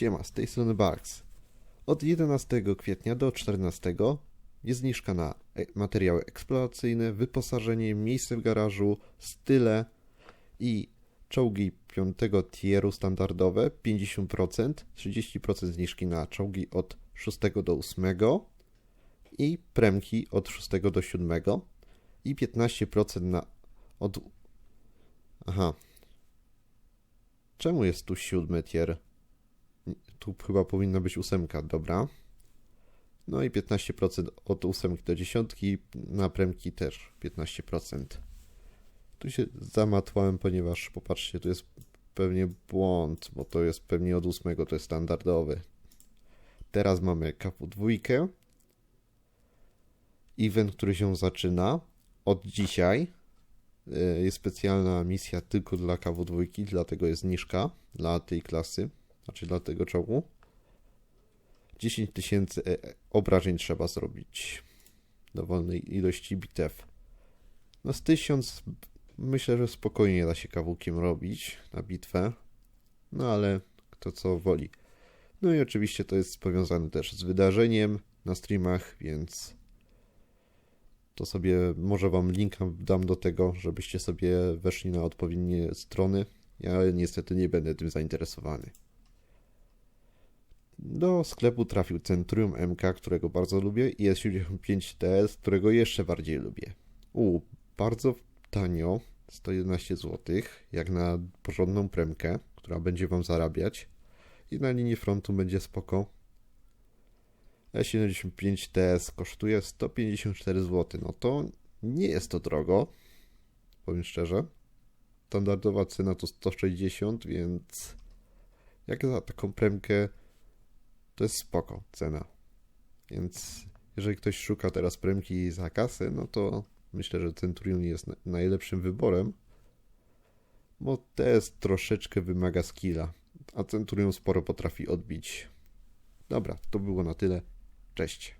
Siema, z tej strony Barks. Od 11 kwietnia do 14 jest zniżka na e- materiały eksploracyjne, wyposażenie, miejsce w garażu, style i czołgi 5 tieru standardowe 50%, 30% zniżki na czołgi od 6 do 8 i premki od 6 do 7 i 15% na od... Aha. Czemu jest tu siódmy tier? Tu chyba powinna być ósemka, dobra. No i 15% od ósemki do dziesiątki, na premki też 15%. Tu się zamatwałem, ponieważ popatrzcie, tu jest pewnie błąd, bo to jest pewnie od ósmego, to jest standardowy. Teraz mamy kapu dwójkę. Event, który się zaczyna od dzisiaj. Y, Jest specjalna misja tylko dla KW2, dlatego jest zniżka dla tej klasy, znaczy dla tego czołgu. 10 tysięcy e, obrażeń trzeba zrobić. Dowolnej ilości bitew. No z 1000 myślę, że spokojnie da się kawałkiem robić na bitwę. No ale kto co woli. No i oczywiście to jest powiązane też z wydarzeniem na streamach, więc to sobie może wam linka dam do tego, żebyście sobie weszli na odpowiednie strony. Ja niestety nie będę tym zainteresowany. Do sklepu trafił Centurium MK, którego bardzo lubię, i S75 TS, którego jeszcze bardziej lubię. U, bardzo tanio, 111 zł, jak na porządną premkę, która będzie wam zarabiać. I na linii frontu będzie spoko. E75 TS kosztuje 154 zł. No to nie jest to drogo, powiem szczerze. Standardowa cena to 160, więc jak za taką premkę to jest spoko cena. Więc jeżeli ktoś szuka teraz premki za kasę, no to myślę, że Centurion jest na- najlepszym wyborem, bo TS troszeczkę wymaga skilla, a Centurion sporo potrafi odbić. Dobra, to było na tyle. Cześć.